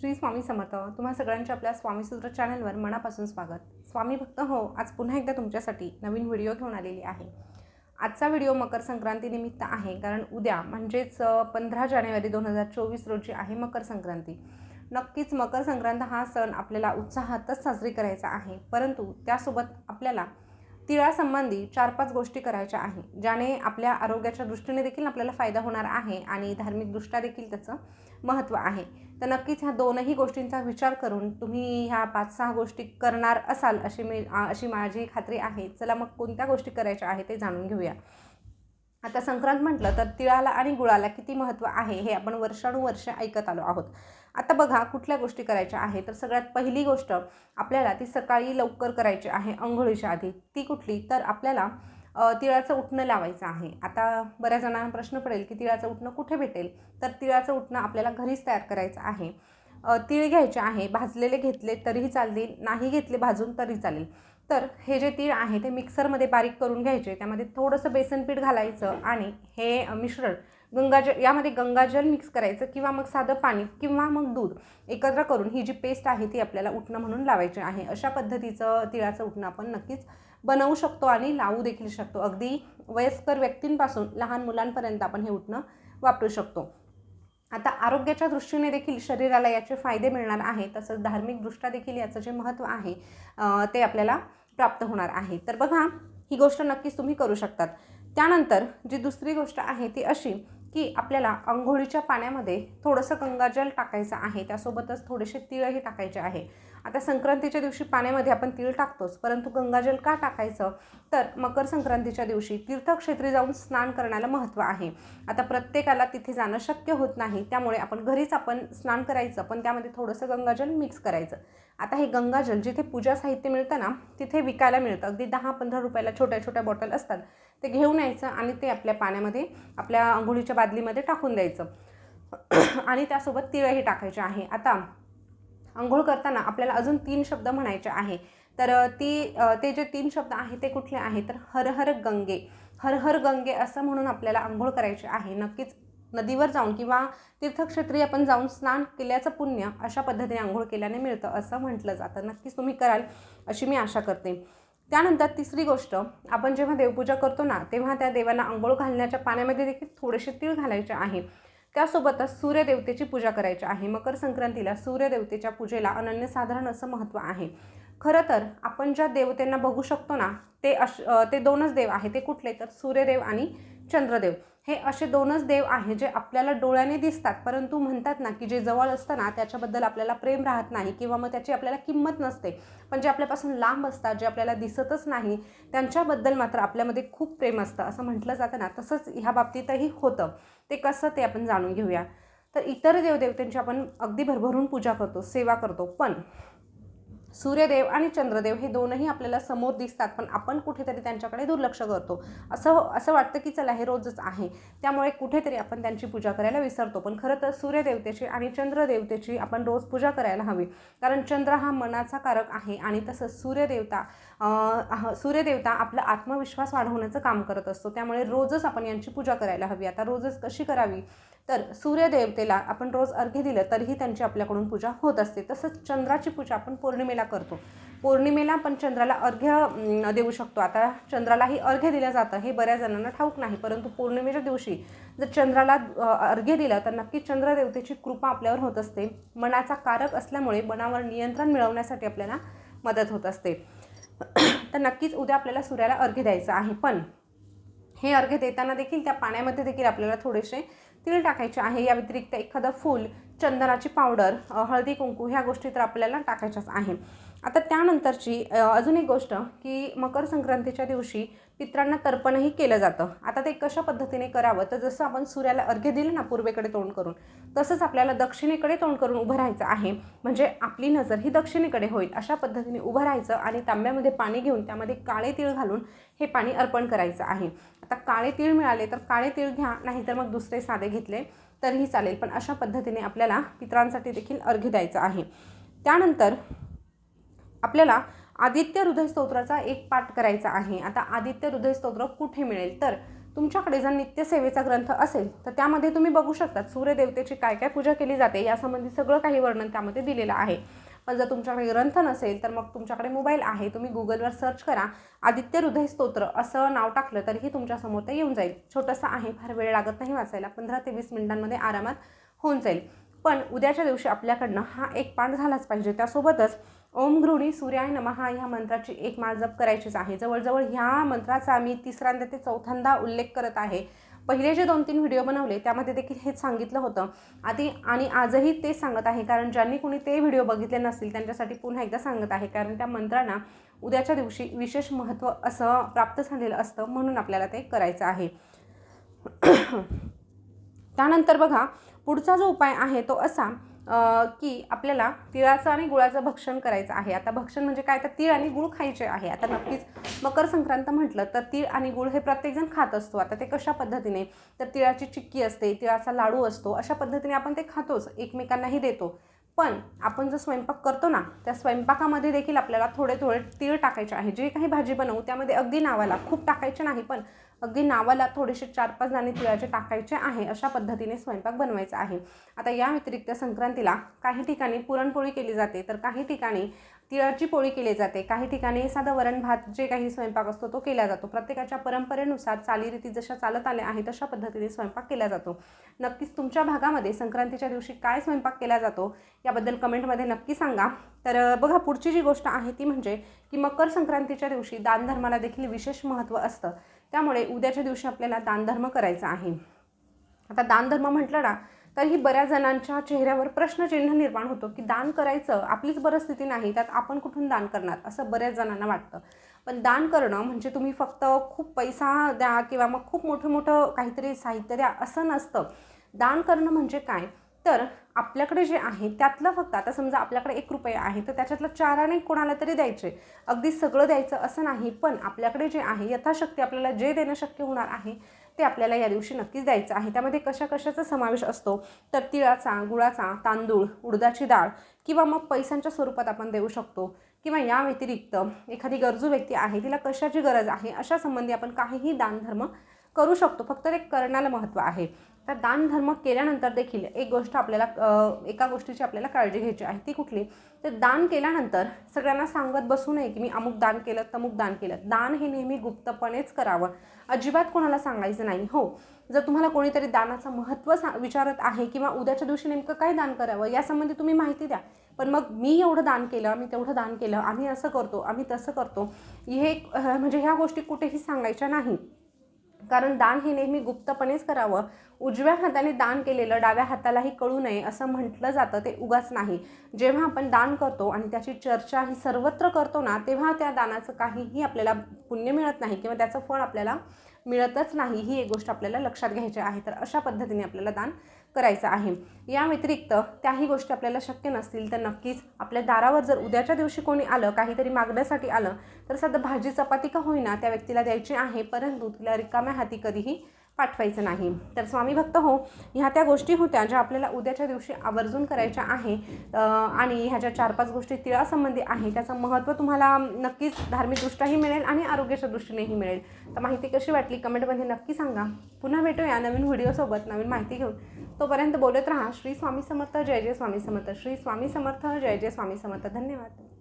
श्री स्वामी समर्थ तुम्हा सगळ्यांच्या आपल्या स्वामीसूत्र चॅनलवर मनापासून स्वागत. स्वामी भक्त हो आज पुन्हा एकदा तुमच्यासाठी नवीन व्हिडिओ घेऊन आलेली आहे. आजचा व्हिडिओ मकर संक्रांतीनिमित्त आहे कारण उद्या म्हणजेच पंधरा जानेवारी दोन हजार चोवीस रोजी आहे मकर संक्रांती. नक्कीच मकर संक्रांत हा सण आपल्याला उत्साहातच साजरी करायचा आहे परंतु त्यासोबत आपल्याला तिळासंबंधी चार पाच गोष्टी करायच्या आहे ज्याने आपल्या आरोग्याच्या दृष्टीने देखील आपल्याला फायदा होणार आहे आणि धार्मिकदृष्ट्या देखील त्याचं महत्त्व आहे. तर नक्कीच ह्या दोनही गोष्टींचा विचार करून तुम्ही ह्या पाच सहा गोष्टी करणार असाल अशी मी अशी माझी खात्री आहे. चला मग कोणत्या गोष्टी करायच्या आहे ते जाणून घेऊया. आता संक्रांत म्हटलं तर तिळाला आणि गुळाला किती महत्त्व आहे हे आपण वर्षानुवर्ष ऐकत आलो आहोत. आता बघा कुठल्या गोष्टी करायच्या आहे. तर सगळ्यात पहिली गोष्ट आपल्याला ती सकाळी लवकर करायची आहे आंघोळीच्या आधी. ती कुठली? तर आपल्याला तिळाचं उठणं लावायचं आहे. आता बऱ्याच जणांना प्रश्न पडेल की तिळाचं उठणं कुठे भेटेल? तर तिळाचं उठणं आपल्याला घरीच तयार करायचं आहे. तीळ घ्यायचे आहे भाजलेले घेतले तरीही चालतील नाही घेतले भाजून तरी चालेल. तर हे जे तीळ आहे ते मिक्सरमध्ये बारीक करून घ्यायचे त्यामध्ये थोडंसं बेसन पीठ घालायचं आणि हे मिश्रण गंगाजल यामध्ये गंगाजल मिक्स करायचं किंवा मग साधं पाणी किंवा मग दूध एकत्र करून ही जी पेस्ट आहे ती आपल्याला उठणं म्हणून लावायची आहे. अशा पद्धतीचं तिळाचं उठणं आपण नक्कीच बनवू शकतो आणि लावू देखील शकतो. अगदी वयस्कर व्यक्तींपासून लहान मुलांपर्यंत आपण हे उठणं वापरू शकतो. आता आरोग्याच्या दृष्टीने देखील शरीराला याचे फायदे मिळणार आहे तसंच धार्मिकदृष्ट्या देखील याचं जे महत्त्व आहे ते आपल्याला प्राप्त होणार आहे. तर बघा ही गोष्ट नक्कीच तुम्ही करू शकतात. त्यानंतर जी दुसरी गोष्ट आहे ती अशी की आपल्याला आंघोळीच्या पाण्यामध्ये थोडंसं गंगाजल टाकायचं आहे. त्यासोबतच थोडेसे तिळही टाकायचे आहे. आता संक्रांतीच्या दिवशी पाण्यामध्ये आपण तीळ टाकतोच परंतु गंगाजल का टाकायचं? तर मकर संक्रांतीच्या दिवशी तीर्थक्षेत्री जाऊन स्नान करण्याला महत्त्व आहे. आता प्रत्येकाला तिथे जाणं शक्य होत नाही त्यामुळे आपण घरीच आपण स्नान करायचं पण त्यामध्ये थोडंसं गंगाजल मिक्स करायचं. आता हे गंगाजल जिथे पूजा साहित्य मिळतं ना तिथे विकायला मिळतं. अगदी दहा पंधरा रुपयाला छोट्या छोट्या बॉटल असतात. ते घेऊन यायचं आणि ते आपल्या पाण्यामध्ये आपल्या आंघोळीच्या बादलीमध्ये टाकून द्यायचं. आणि त्यासोबत तिळही टाकायचे आहे. आता आंघोळ करताना आपल्याला अजून तीन शब्द म्हणायचे आहे. तर ती ते जे तीन शब्द आहेत ते कुठले आहेत तर हर हर गंगे. हर हर गंगे असं म्हणून आपल्याला आंघोळ करायची आहे. नक्कीच नदीवर जाऊन किंवा तीर्थक्षेत्री आपण जाऊन स्नान केल्याचं पुण्य अशा पद्धतीने आंघोळ केल्याने मिळतं असं म्हटलं जातं. नक्कीच तुम्ही कराल अशी मी आशा करते. त्यानंतर तिसरी गोष्ट आपण जेव्हा देवपूजा करतो ना तेव्हा त्या देवाला आंघोळ घालण्याच्या पाण्यामध्ये देखील थोडेसे तीळ घालायचे आहे. त्यासोबतच सूर्यदेवतेची पूजा करायची आहे. मकर संक्रांतीला सूर्यदेवतेच्या पूजेला अनन्यसाधारण असं महत्त्व आहे. खरं तर आपण ज्या देवतेंना बघू शकतो ना ते अश ते दोनच देव आहे ते कुठले? तर सूर्यदेव आणि चंद्रदेव. हे असे दोनच देव आहे जे आपल्याला डोळ्याने दिसतात. परंतु म्हणतात ना की जे जवळ असतं ना त्याच्याबद्दल आपल्याला प्रेम राहत नाही किंवा मग त्याची आपल्याला किंमत नसते. पण जे आपल्यापासून लांब असतात जे आपल्याला दिसतच नाही त्यांच्याबद्दल मात्र आपल्यामध्ये खूप प्रेम असतं. असं म्हटलं जातं ना तसंच ह्या बाबतीतही होतं. ते कसं ते आपण जाणून घेऊया. तर इतर देवदेवतांची आपण अगदी भरभरून पूजा करतो सेवा करतो. पण सूर्यदेव आणि चंद्रदेव हे दोनही आपल्याला समोर दिसतात पण आपण कुठेतरी त्यांच्याकडे दुर्लक्ष करतो. असं असं वाटतं की चला हे रोजच आहे. त्यामुळे कुठेतरी आपण त्यांची पूजा करायला विसरतो. पण खरं तर सूर्यदेवतेची आणि चंद्रदेवतेची आपण रोज पूजा करायला हवी. कारण चंद्र हा मनाचा कारक आहे आणि तसंच सूर्यदेवता सूर्यदेवता आपला आत्मविश्वास वाढवण्याचं काम करत असतो. त्यामुळे रोजच आपण यांची पूजा करायला हवी. आता रोजच कशी करावी? तर सूर्यदेवतेला आपण रोज अर्घ्य दिलं तरीही त्यांची आपल्याकडून पूजा होत असते. तसंच चंद्राची पूजा आपण पौर्णिमेला करतो. पौर्णिमेला आपण चंद्राला अर्घ्य देऊ शकतो. आता चंद्रालाही अर्घ्य दिलं जातं हे बऱ्याच जणांना ठाऊक नाही. परंतु पौर्णिमेच्या दिवशी जर चंद्राला अर्घ्य दिलं तर नक्कीच चंद्रदेवतेची कृपा आपल्यावर होत असते. मनाचा कारक असल्यामुळे मनावर नियंत्रण मिळवण्यासाठी आपल्याला मदत होत असते. तर नक्कीच उद्या आपल्याला सूर्याला अर्घ्य द्यायचं आहे. पण हे अर्घ्य देताना देखील त्या पाण्यामध्ये देखील आपल्याला थोडेसे तीळ टाकायचे आहे. या व्यतिरिक्त एखादं फूल चंदनाची पावडर हळदी कुंकू ह्या गोष्टी तर आपल्याला टाकायच्याच आहे. आता त्यानंतरची अजून एक गोष्ट की मकर संक्रांतीच्या दिवशी पित्रांना तर्पणही केलं जातं. आता ते कशा पद्धतीने करावं? तर जसं आपण सूर्याला अर्घ्य दिलं ना पूर्वेकडे तोंड करून तसंच आपल्याला दक्षिणेकडे तोंड करून उभं राहायचं आहे. म्हणजे आपली नजर ही दक्षिणेकडे होईल अशा पद्धतीने उभं राहायचं आणि तांब्यामध्ये पाणी घेऊन त्यामध्ये काळे तीळ घालून हे पाणी अर्पण करायचं आहे. आता काळे तीळ मिळाले तर काळे तीळ घ्या नाहीतर मग दुसरे साधे घेतले तरीही चालेल. पण अशा पद्धतीने आपल्याला पित्रांसाठी देखील अर्घ्य द्यायचं आहे. त्यानंतर आपल्याला आदित्य हृदय स्तोत्राचा एक पाठ करायचा आहे. आता आदित्य हृदय स्तोत्र कुठे मिळेल? तर तुमच्याकडे जर नित्यसेवेचा ग्रंथ असेल तर त्यामध्ये तुम्ही बघू शकता सूर्यदेवतेची काय काय पूजा केली जाते यासंबंधी सगळं काही वर्णन त्यामध्ये दिलेलं आहे. पण जर तुमच्याकडे ग्रंथ नसेल तर मग तुमच्याकडे मोबाईल आहे. तुम्ही गुगलवर सर्च करा आदित्य हृदय स्तोत्र असं नाव टाकलं तरीही तुमच्यासमोर ते येऊन जाईल. छोटंसं आहे फार वेळ लागत नाही वाचायला पंधरा ते वीस मिनिटांमध्ये आरामात होऊन जाईल. पण उद्याच्या दिवशी आपल्याकडनं हा एक पाठ झालाच पाहिजे. त्यासोबतच ओम गृहिणी सूर्याय नमहा ह्या मंत्राची एक माळ जप करायचीच आहे. जवळजवळ ह्या मंत्राचा मी तिसऱ्यांदा ते चौथ्यांदा उल्लेख करत आहे. पहिले जे दोन तीन व्हिडिओ बनवले त्यामध्ये देखील हेच सांगितलं होतं. आधी आणि आजही ते सांगत आहे कारण ज्यांनी कोणी ते व्हिडिओ बघितले नसतील त्यांच्यासाठी पुन्हा एकदा सांगत आहे कारण त्या मंत्रांना उद्याच्या दिवशी विशेष महत्त्व असं प्राप्त झालेलं असतं म्हणून आपल्याला ते करायचं आहे. त्यानंतर बघा पुढचा जो उपाय आहे तो असा की आपल्याला तिळाचं आणि गुळाचं भक्षण करायचं आहे. आता भक्षण म्हणजे काय? तर तीळ आणि गुळ खायचे आहे. आता नक्कीच मकर संक्रांत म्हटलं तर तीळ आणि गुळ हे प्रत्येकजण खात असतो. आता ते कशा पद्धतीने? तर तिळाची चिक्की असते तिळाचा लाडू असतो. अशा पद्धतीने आपण ते खातोच एकमेकांनाही देतो. पण आपण जो स्वयंपाक करतो ना त्या स्वयंपाकामध्ये देखील आपल्याला थोडे थोडे तीळ टाकायचे आहे. जे काही भाजी बनवू त्यामध्ये अगदी नावाला खूप टाकायचे नाही पण अगदी नावाला थोडेसे चार पाच दाणे तिळाचे टाकायचे आहे अशा पद्धतीने स्वयंपाक बनवायचा आहे. आता या व्यतिरिक्त संक्रांतीला काही ठिकाणी पुरणपोळी केली जाते. तर काही ठिकाणी तिळाची पोळी केली जाते. काही ठिकाणी साधं वरण भात जे काही स्वयंपाक असतो तो केला जातो. प्रत्येकाच्या परंपरेनुसार चालीरीती जशा चालत आल्या आहे तशा पद्धतीने स्वयंपाक केला जातो. नक्कीच तुमच्या भागामध्ये संक्रांतीच्या दिवशी काय स्वयंपाक केला जातो याबद्दल कमेंटमध्ये नक्की सांगा. तर बघा पुढची जी गोष्ट आहे ती म्हणजे की मकर संक्रांतीच्या दिवशी दानधर्माला देखील विशेष महत्त्व असतं. त्यामुळे उद्याच्या दिवशी आपल्याला दानधर्म करायचा आहे. आता दानधर्म म्हटलं ना तर ही बऱ्याच जणांच्या चेहऱ्यावर प्रश्नचिन्ह निर्माण होतो की दान करायचं आपलीच परिस्थिती नाही त्यात आपण कुठून दान करणार? असं बऱ्याच जणांना वाटतं. पण दान करणं म्हणजे तुम्ही फक्त खूप पैसा द्या किंवा मग खूप मोठं मोठं काहीतरी साहित्य द्या असं नसतं. दान करणं म्हणजे काय? तर आपल्याकडे जे आहे त्यातलं फक्त आता समजा आपल्याकडे एक रुपये आहे तर त्याच्यातलं चार आणि कोणाला तरी द्यायचे. अगदी सगळं द्यायचं असं नाही पण आपल्याकडे जे आहे यथाशक्ती आपल्याला जे देणं शक्य होणार आहे ते आपल्याला या दिवशी नक्कीच द्यायचं आहे. त्यामध्ये कशा कशाचा समावेश असतो? तर तिळाचा गुळाचा तांदूळ उडदाची डाळ किंवा मग पैशांच्या स्वरूपात आपण देऊ शकतो. किंवा या व्यतिरिक्त एखादी गरजू व्यक्ती आहे तिला कशाची गरज आहे अशा संबंधी आपण काहीही दानधर्म करू शकतो. फक्त ते करण्याला महत्त्व आहे. तर दानधर्म केल्यानंतर देखील एक गोष्ट आपल्याला एका गोष्टीची आपल्याला काळजी घ्यायची आहे. ती कुठली? तर दान केल्यानंतर सगळ्यांना सांगत बसू नये की मी अमुक दान केलं तमुक दान केलं. दान हे नेहमी गुप्तपणेच करावं. अजिबात कोणाला सांगायचं नाही. हो जर तुम्हाला कोणीतरी दानाचं महत्त्व सा विचारत आहे किंवा उद्याच्या दिवशी नेमकं काय दान करावं यासंबंधी तुम्ही माहिती द्या. पण मग मी एवढं दान केलं मी तेवढं दान केलं आम्ही असं करतो आम्ही तसं करतो हे म्हणजे ह्या गोष्टी कुठेही सांगायच्या नाही. कारण दान हे नेहमी गुप्तपणेच करावं. उजव्या हाताने दान केलेलं डाव्या हातालाही कळू नये असं म्हटलं जातं ते उगाच नाही. जेव्हा आपण दान करतो आणि त्याची चर्चा ही सर्वत्र करतो ना तेव्हा त्या दानाचं काहीही आपल्याला पुण्य मिळत नाही किंवा त्याचं फळ आपल्याला मिळतच नाही ही एक गोष्ट आपल्याला लक्षात घ्यायची आहे. तर अशा पद्धतीने आपल्याला दान करायचं आहे. या व्यतिरिक्त त्याही गोष्टी आपल्याला शक्य नसतील तर नक्कीच आपल्या दारावर जर उद्याच्या दिवशी कोणी आलं काहीतरी मागण्यासाठी आलं तर सध्या भाजी चपाती का होईना त्या व्यक्तीला द्यायची आहे परंतु तिला रिकाम्या हाती कधीही पाठवायचं नाही. तर स्वामी भक्त हो ह्या त्या गोष्टी होत्या ज्या आपल्याला उद्याच्या दिवशी आवर्जून करायच्या आहे. आणि ह्या ज्या चार पाच गोष्टी तिळासंबंधी आहे त्याचं महत्त्व तुम्हाला नक्कीच धार्मिकदृष्ट्याही मिळेल आणि आरोग्याच्या दृष्टीनेही मिळेल. तर माहिती कशी वाटली? कमेंटमध्ये नक्की सांगा. पुन्हा भेटूया नवीन व्हिडिओसोबत नवीन माहिती घेऊन. तोपर्यंत बोलत राहा. श्री स्वामी समर्थ जय जय स्वामी समर्थ. श्री स्वामी समर्थ जय जय स्वामी समर्थ. धन्यवाद.